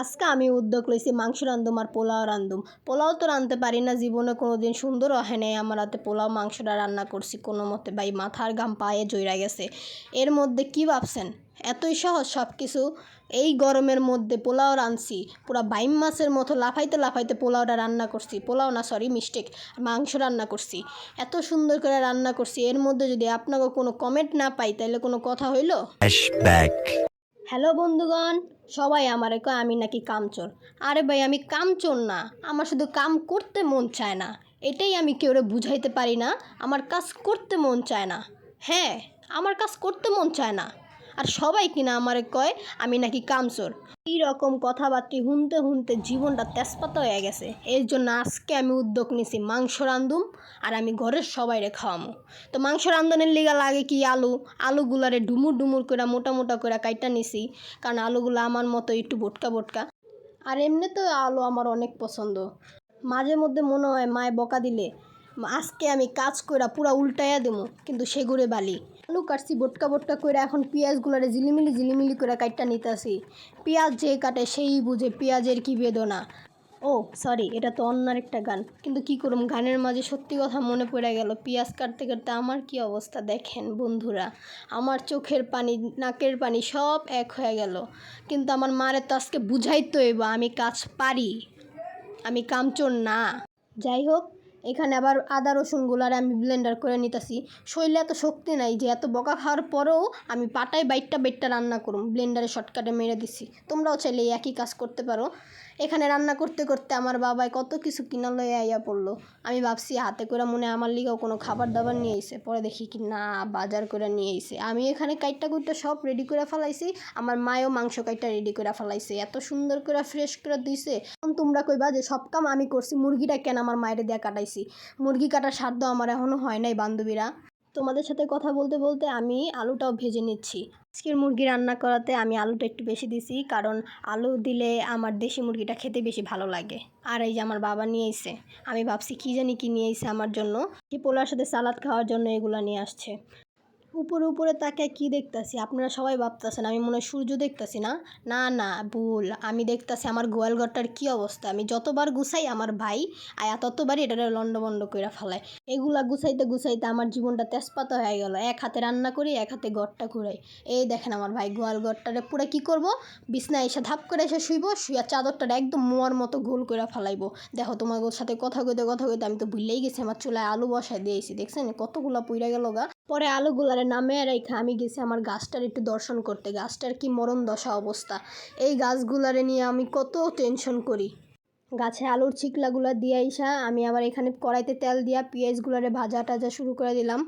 আজকে আমি উদ্যোগ লইছি মাংস রান্ধুম আর পোলাও রান্ধুম পোলাও তো রাঁধতে পারি না জীবনে কোনো দিন সুন্দর হয় নাই। আমার হাতে পোলাও মাংসটা রান্না করছি কোনো মতে ভাই মাথার ঘাম পায়ে জইরা গেছে। এর মধ্যে কি ভাবছেন? এতই সহজ সব কিছু এই গরমের মধ্যে পোলাও রাঁধছি পুরা বাইম মাছের মতো লাফাইতে লাফাইতে পোলাওটা রান্না করছি। পোলাও না সরি মিস্টেক মাংস রান্না করছি। এত সুন্দর করে রান্না করছি এর মধ্যে যদি আপনাকে কোনো কমেন্ট না পাই তাহলে কোনো কথা হইল? হ্যালো বন্ধুগণ। সবাই আমারে কয়, আমি নাকি কামচোর। আরে ভাই, আমি কামচোর না। আমার শুধু কাম করতে মন চায় না। এটাই আমি কেউরে বুঝাইতে পারি না? আমার কাজ করতে মন চায় না। হ্যাঁ আমার কাজ করতে মন চায় না। আর সবাই কিনা আমারে কয়, আমি নাকি কামচোর। এই রকম কথাবার্তি শুনতে শুনতে জীবনটা তেজপাতা হয়ে গেছে। এর জন্য আজকে আমি উদ্যোগ নিছি মাংস রান্ধুম আর আমি ঘরের সবাইরে খাওয়ামো। তো মাংস রান্ধনের লিগা লাগে কি আলু? আলুগুলারে ডুমুর ডুমুর করে মোটা মোটা করে কাইটা নিছি, কারণ আলুগুলো আমার মতো একটু বোটকা বোটকা আর এমনি তো আলু আমার অনেক পছন্দ। মাঝে মধ্যে মনে হয় মায় বকা দিলে, আজকে আমি কাজ কইরা পুরা উল্টাইয়া দেবো কিন্তু সেগুড়ে বালি। আলু কাটছি, বোটকা বোটকা করে এখন পেঁয়াজগুলারে ঝিলিমিলি ঝিলিমিলি করে কাইটটা নিতেছি। পেঁয়াজ যে কাটে সেই বুঝে পেঁয়াজের কি বেদনা। ও সরি এটা তো অন্য একটা গান। কিন্তু কি করুম, গানের মাঝে সত্যি কথা মনে পড়ে গেল, পেঁয়াজ কাটতে কাটতে আমার কি অবস্থা দেখেন বন্ধুরা। আমার চোখের পানি, নাকের পানি সব এক হয়ে গেল। কিন্তু আমার মারে তো আজকে বুঝাইতে হইব, আমি কাজ পারি, আমি কামচোর না। যাই হোক এখানে আবার আদা রসুনগুলার আমি ব্লেন্ডার করে নিতেছি। শরীরে এত শক্তি নাই যে এত বকা খাওয়ার পরেও আমি পাটায় বাইটটা বাইটটা রান্না করুম। ব্লেন্ডারে শর্টকাটে মেরে দিছি। তোমরাও চাইলে একই কাজ করতে পারো। এখানে রান্না করতে করতে আমার বাবাই কত কিছু কিনা লয়ে আইয়া পড়ল। আমি ভাবছি, হাতে করে মনে আমার লিগাও কোনো খাবার দাবার নিয়ে এসে পরে দেখি কি না, বাজার করে নিয়ে এসে আমি এখানে কাইটটা কুইটটা সব রেডি করে ফেলাইছি। আমার মায়ও মাংস কাইটটা রেডি করে ফেলাইছে। এত সুন্দর করে ফ্রেশ করে দিছে। এখন তোমরা কইবা যে, সব কাম আমি করছি, মুরগিটা কেন আমার মায়ের দিয়ে কাটাইছি? মুরগি কাটার সাধ্য আমার এখনও হয় নাই, বান্ধবীরা। তোমাদের সাথে কথা বলতে বলতে আমি আলুটাও ভেজে নিচ্ছি। আজকের মুরগি রান্না করাতে আমি আলুটা একটু বেশি দিছি, কারণ আলু দিলে আমার দেশি মুরগিটা খেতে বেশি ভালো লাগে। আর এই যে আমার বাবা নিয়ে এসে আমি ভাবছি কী জানি কি নিয়ে এসে আমার জন্য। কি পোলার সাথে সালাদ খাওয়ার জন্য এগুলো নিয়ে আসছে। উপরে উপরে তাকে কি দেখতাছি? আপনারা সবাই ভাবতেছেন, আমি মনে হয় সূর্য দেখতাছি না? না না, ভুল। আমি দেখতাছি আমার গোয়ালঘরটার কি অবস্থা? আমি যতবার গুছাই আমার ভাই আয়া ততবারই এটা লন্ডবন্ড করে ফেলায়। এগুলা গুছাইতে গুছাইতে আমার জীবনটা তেজপাতা হয়ে গেল। এক হাতে রান্না করি, এক হাতে ঘরটা ঘুরাই। এই দেখেন আমার ভাই গোয়াল ঘরটারে পুরো কি করব? বিছনা এসে ধাপ করে এসে শুইব শুয়া চাদরটা একদম মোয়ার মতো গোল করে ফেলাইবো। দেখো, তোমার সাথে কথা কইতে কথা কইতে আমি তো ভুললেই গেছি, আমার চুলায় আলু বসাই দিয়েছি। দেখছেন? কতগুলা পুইরা গেল গা। পরে আলুগুলারে নামে রেখে আমি গেছি আমার গাছটার একটু দর্শন করতে। গাছটার কি মরণ দশা অবস্থা। এই গাছগুলারে নিয়ে আমি কত টেনশন করি। গাছে আলুর ছিকলাগুলা দিয়ে আইসা আমি আবার এখানে কড়াইতে তেল দিয়া পেঁয়াজগুলারে ভাজা টাজা শুরু করে দিলাম।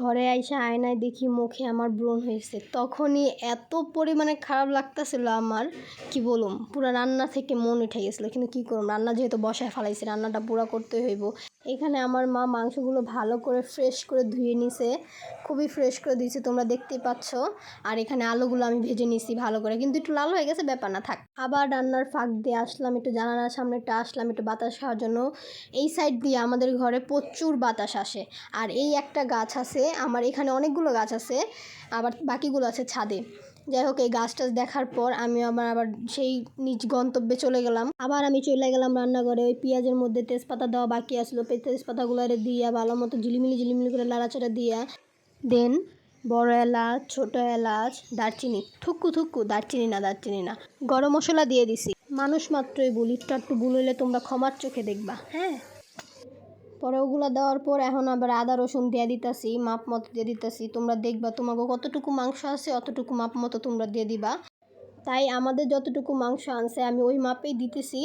ঘরে আইসা আয়নায় দেখি মুখে আমার ব্রণ হয়েছে। তখনই এত পরিমাণে খারাপ লাগতেছিল আমার, কি বলুম, পুরো রান্না থেকে মন উঠে গেছিল। কিন্তু কি করুম, রান্না যেহেতু বসায় ফেলাইছি, রান্নাটা পুরো করতে হইব। এখানে আমার মা মাংসগুলো ভালো করে ফ্রেশ করে ধুয়ে নিছে। খুবই ফ্রেশ করে দিয়েছে, তোমরা দেখতেই পাচ্ছ। আর এখানে আলুগুলো আমি ভেজে নিছি ভালো করে। কিন্তু একটু লাল হয়ে গেছে, ব্যাপার না, থাক। আবার রান্নার ফাঁক দিয়ে আসলাম, একটু জানালার সামনে একটু আসলাম, একটু বাতাস খাওয়ার জন্য। এই সাইড দিয়ে আমাদের ঘরে প্রচুর বাতাস আসে। আর এই একটা গাছ আছে, আমার এখানে অনেকগুলো গাছ আছে, আবার বাকিগুলো আছে ছাদে। যাই হোক, এই গাছ টাছ দেখার পর আমি আবার আবার সেই নিজ গন্তব্যে চলে গেলাম। আবার আমি চলে গেলাম রান্নাঘরে, ওই পেঁয়াজের মধ্যে তেজপাতা দেওয়া বাকি আসলো তেজপাতাগুলোরে দিয়া ভালো মতো ঝিলিমিলি ঝিলিমিলি করে লাড়াচাড়া দিয়া, দেন বড় এলাচ, ছোট এলাচ, দারচিনি থুক্কু থুক্কু দারচিনি না দারচিনি না, গরম মশলা দিয়ে দিছি। মানুষ মাত্রই বলি, একটু একটু হইলে তোমরা ক্ষমার চোখে দেখবা। হ্যাঁ? পরে ওগুলো দেওয়ার পর এখন আবার আদা, রসুন দিয়ে দিতেছি, মাপ মতো দিয়ে দিতেছি। তোমরা দেখবা তোমাকে কতটুকু মাংস আছে, অতটুকু মাপ মতো তোমরা দিয়ে দিবা। তাই আমাদের যতটুকু মাংস আনছে আমি ওই মাপেই দিতেছি।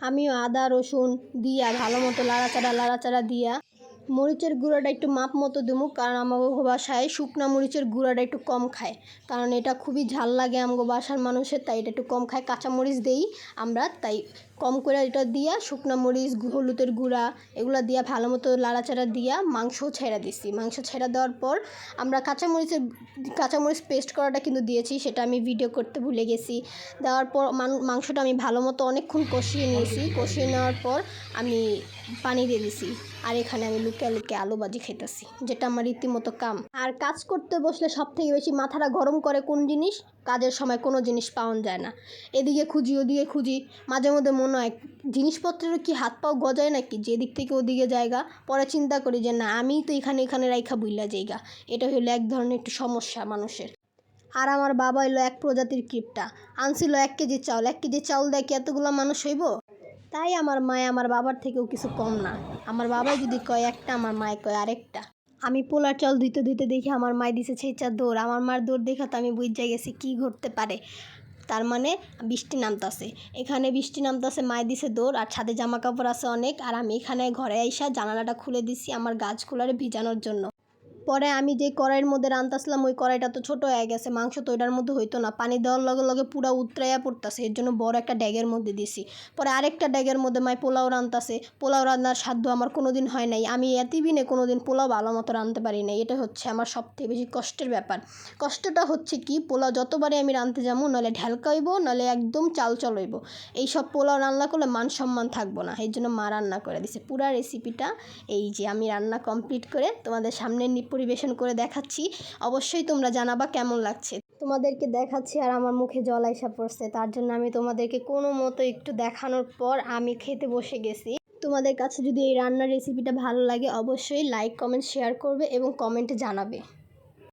আমিও আদা, রসুন দিয়া ভালো মতো লাড়াচাড়া লাড়াচাড়া দিয়া মরিচের গুঁড়াটা একটু মাপ মতো দেবো, কারণ আমাকে বাসায় শুকনা মরিচের গুঁড়াটা একটু কম খায়। কারণ এটা খুবই ঝাল লাগে আমাকে বাসার মানুষের, তাই এটা একটু কম খায়। কাঁচা মরিচ দেই আমরা, তাই কম করে এটা দিয়া, শুকনা মরিচ হলুদের গুঁড়া এগুলো দিয়া ভালো মতো লাড়াচাড়া দিয়া মাংস ছেড়া দিছি। মাংস ছেড়া দেওয়ার পর আমরা কাঁচামরিচের কাঁচামরিচ পেস্ট করাটা কিন্তু দিয়েছি, সেটা আমি ভিডিও করতে ভুলে গেছি। দেওয়ার পর মাংসটা আমি ভালো মতো অনেকক্ষণ কষিয়ে নিয়েছি। কষিয়ে নেওয়ার পর আমি পানি দিয়ে দিছি। আর এখানে আমি লুকিয়ে লুকিয়ে আলু ভাজি খেতেছি যেটা আমার রীতিমতো কাম। আর কাজ করতে বসলে সব থেকে বেশি মাথাটা গরম করে কোন জিনিস? কাজের সময় কোনো জিনিস পাওয়া যায় না। এদিকে খুঁজি, ওদিকে খুঁজি, মাঝে মধ্যে মনে হয় জিনিসপত্রেরও কি হাত পাও গজায় নাকি? যেদিক থেকে ওদিকে জায়গা, পরে চিন্তা করি যে, না, আমিই তো এখানে এখানে রাইখা বুইলা জায়গা। এটা হলো এক ধরনের একটু সমস্যা মানুষের। আর আমার বাবা এলো এক প্রজাতির কিপটা। আনছিল এক কেজি চাউল। এক কেজি চাউল কি এতগুলো মানুষ হইব? তাই আমার মায় আমার বাবার থেকেও কিছু কম না। আমার বাবাই যদি কয়, একটা আমার মায় কয়, আরেকটা। আমি পোলার চল ধুইতে ধুইতে দেখি আমার মায় দিছে ছেঁচা দৌড়। আমার মার দৌড় দেখা তো আমি বুঝে গেছি কী ঘটতে পারে। তার মানে বৃষ্টি নামতাছে। এখানে বৃষ্টি নামতাছে মায় দিছে দৌড় আর ছাদে জামা কাপড় আছে অনেক। আর আমি এখানে ঘরে আইসা জানালাটা খুলে দিছি আমার গাছগুলারে ভিজানোর জন্য। পরে আমি যে কড়াইয়ের মধ্যে রান্তাছিলাম, ওই কড়াইটা তো ছোট হয়ে গেছে, মাংস তো ওইটার মধ্যে হইতো না। পানি দেওয়ার লগে লগে পুরা উতরাইয়া পড়তাছে, এর জন্য বড় একটা ড্যাগের মধ্যে দিছি। পরে আরেকটা ড্যাগের মধ্যে মাই পোলাও রান্তাছে, পোলাও রান্নার সাধ্য আমার কোনো দিন হয় নাই। আমি এতদিনে কোনো দিন পোলাও ভালো মতো রাঁধতে পারি নাই, এটা হচ্ছে আমার সবথেকে বেশি কষ্টের ব্যাপার। কষ্টটা হচ্ছে কি, পোলাও যতবারই আমি রাঁধতে যাব নাহলে হইব নাহলে একদম চাল চল হইব। এই সব পোলাও রান্না করলে মান সম্মান থাকব না এই জন্য মা রান্না করে দিছে। পুরা রেসিপিটা এই যে আমি রান্না কমপ্লিট করে তোমাদের সামনে নি- পরিবেশন করে দেখাচ্ছি। অবশ্যই তোমরা জানাবা কেমন লাগছে। তোমাদেরকে দেখাচ্ছি আর আমার মুখে জল আইসা পড়ছে। তার জন্য আমি তোমাদেরকে কোনো মতো একটু দেখানোর পর আমি খেতে বসে গেছি। তোমাদের কাছে যদি এই রান্নার রেসিপিটা ভালো লাগে, অবশ্যই লাইক কমেন্ট শেয়ার করবে এবং কমেন্টে জানাবে।